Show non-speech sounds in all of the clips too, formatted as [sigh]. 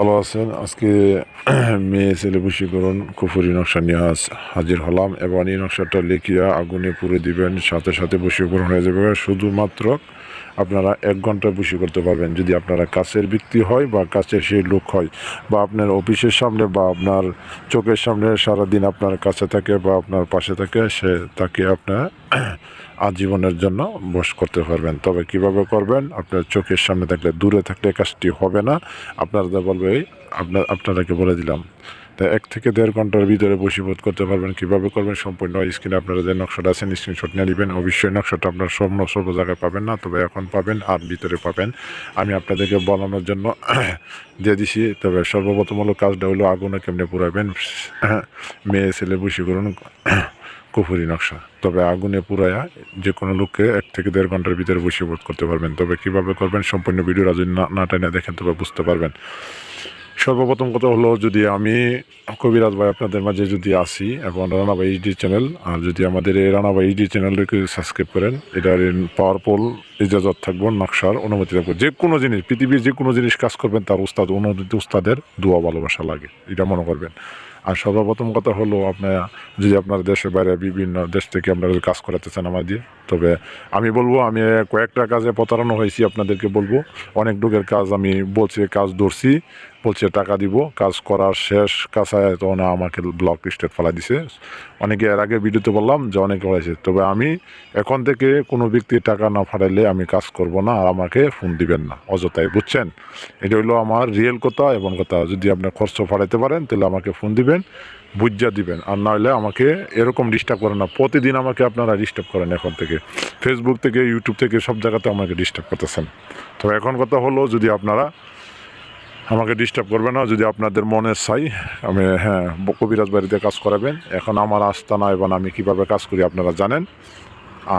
ভালো আছেন? আজকে [clears throat] মেয়ে ছেলে বশীকরণ, কুফুরি নকশা নিয়ে হাজির হলাম এবং এই নকশাটা লিখিয়া আগুনে পুড়ে দিবেন, সাথে সাথে বশীকরণ হয়ে যাবে। শুধুমাত্র আপনারা এক ঘণ্টা বসি করতে পারবেন। যদি আপনারা কাছের ব্যক্তি হয় বা কাছের সেই লোক হয়, বা আপনার অফিসের সামনে বা আপনার চোখের সামনে সারাদিন আপনার কাছে থাকে বা আপনার পাশে থাকে, সে তাকে আপনার [clears throat] আজীবনের জন্য বস করতে পারবেন। তবে কীভাবে করবেন? আপনার চোখের সামনে থাকলে, দূরে থাকলে কাজটি হবে না। আপনারা বলবে আপনার, আপনাদেরকে বলে দিলাম। তা এক থেকে দেড় ঘণ্টার ভিতরে বসীভূত করতে পারবেন। কীভাবে করবেন? সম্পূর্ণ স্ক্রিনে আপনারা যে নকশাটা আছেন স্ক্রিনশট নিয়ে নেবেন। অবশ্যই নকশাটা আপনার সব সর্ব জায়গায় পাবেন না, তবে এখন পাবেন আর ভিতরে পাবেন। আমি আপনাদেরকে বলানোর জন্য [clears throat] দিয়ে দিছি। তবে সর্বপ্রথম হলো কাজটা হলো আগুনে কেমনে পুরাবেন? [clears throat] মেয়ে, ছেলে বসি করুন কুফুরি নকশা। তবে আগুনে পুরায়া যে কোনো লোককে এক থেকে দেড় ঘণ্টার ভিতরে বসীভূত করতে পারবেন। তবে কীভাবে করবেন সম্পূর্ণ ভিডিওটা যদি না না টেনে দেখেন, তবে বুঝতে পারবেন। সর্বপ্রথম কথা হলো, যদি আমি, কবিরাজ ভাই আপনাদের মাঝে যদি আসি এবং রানাবাই এইচডি চ্যানেল, আর যদি আমাদের এই রানা রানাবাই এইচডি চ্যানেলটাকে সাবস্ক্রাইব করেন, এটার পাওয়ারফুল ইজাজত থাকব, নকশার অনুমতি থাকব। যে কোনো জিনিস, পৃথিবীর যে কোনো জিনিস কাজ করবেন, তার উস্তাদ অনুমতি উস্তাদের দোয়া ভালোবাসা লাগে। এটা মনে করবেন। আর সর্বপ্রথম কথা হলো আপনার যদি আপনার দেশের বাইরে বিভিন্ন দেশ থেকে আপনারা কাজ করাতেছেন আমার দিয়ে তবে আমি বলব, আমি কয়েকটা কাজে প্রতারণা হয়েছি, আপনাদেরকে বলব। অনেক লোকের কাজ আমি বলছি, কাজ ধরছি। বলছে, টাকা দিব, কাজ করার শেষ কাছায় তখন আমাকে ব্লক লিস্টেড ফেলা দিছে। অনেকে এর আগে ভিডিওতে বললাম যে অনেকে হয়েছে তবে আমি এখন থেকে কোনো ব্যক্তি টাকা না ফাটাইলে আমি কাজ করব না আর আমাকে ফোন দিবেন না। অযথাই, বুঝছেন? এটা হলো আমার রিয়েল কথা এবং কথা। যদি আপনি খরচ ফাটাইতে পারেন, তাহলে আমাকে ফোন দিবেন বুঝা দিবেন। আর নাহলে আমাকে এরকম ডিস্টার্ব করেন না। প্রতিদিন আমাকে আপনারা ডিস্টার্ব করেন এখন থেকে। ফেসবুক থেকে ইউটিউব থেকে সব জায়গাতে আমাকে ডিস্টার্ব করতেছেন। তো এখন কথা হলো, যদি আপনারা আমাকে ডিস্টার্ব করবে না, যদি আপনাদের মনে চাই, আমি হ্যাঁ কবিরাজ বাড়িতে কাজ করাবেন। এখন আমার আস্তানা এবং আমি কীভাবে কাজ করি আপনারা জানেন।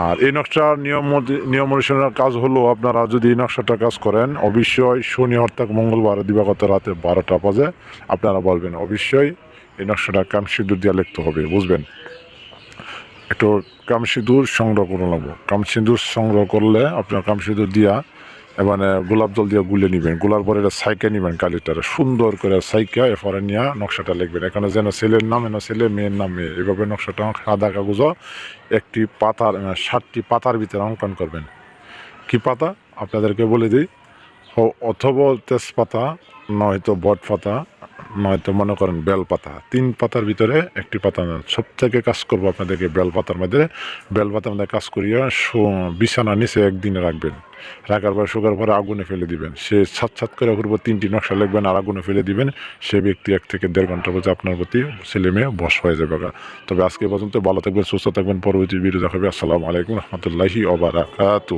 আর এই নকশার নিয়ম নিয়ম অনুসরণের কাজ হলো আপনারা যদি এই নকশাটা কাজ করেন, অবশ্যই শনি অর্থাৎ মঙ্গলবার দিবাগত রাতে বারোটা বাজে, আপনারা বলবেন, অবশ্যই এই নকশাটা কাম সিঁদুর দিয়ে লিখতে হবে। বুঝবেন? একটু কাম সিঁদুর সংগ্রহ করে নেব। কাম সিঁদুর সংগ্রহ করলে আপনার কাম সিঁদুর দিয়া এবারে গোলাপ জল দিয়ে গুলে নিবেন, গোলার পরে এটা সাইকে নিবেন কালিটারে। সুন্দর করে সাইকা এরপরে নিয়ে নকশাটা লিখবেন। এখানে যেন ছেলের নাম, এনে ছেলে, মেয়ের নাম, মেয়ে। এভাবে নকশাটা সাদা কাগজ, একটি পাতার সাতটি পাতার ভিতরে অঙ্কন করবেন। কি পাতা? আপনাদেরকে বলে দিই অথবা তেজপাতা, নয়তো বট পাতা নয়তো মনে করেন বেল পাতা। তিন পাতার ভিতরে একটি পাতা নেন সব থেকে কাজ করব আপনাদেরকে বেল পাতার মধ্যে। বেল পাতার মধ্যে কাজ করিয়া বিছানা নিচে একদিনে রাখবেন। রাখার পর শুকার পরে আগুনে ফেলে দিবেন। সে ছাত ছাত করে করব তিনটি নকশা লিখবেন আর আগুনে ফেলে দিবেন। সে ব্যক্তি এক থেকে দেড় ঘণ্টা পর্যন্ত আপনার প্রতি ছেলে মেয়ে বস হয়ে যাবে। তবে আজকে পর্যন্ত ভালো থাকবেন, সুস্থ থাকবেন। পরবর্তী ভিডিও দেখাবে। আসসালামু আলাইকুম রহমতুল্লাহি ওবারাকাতু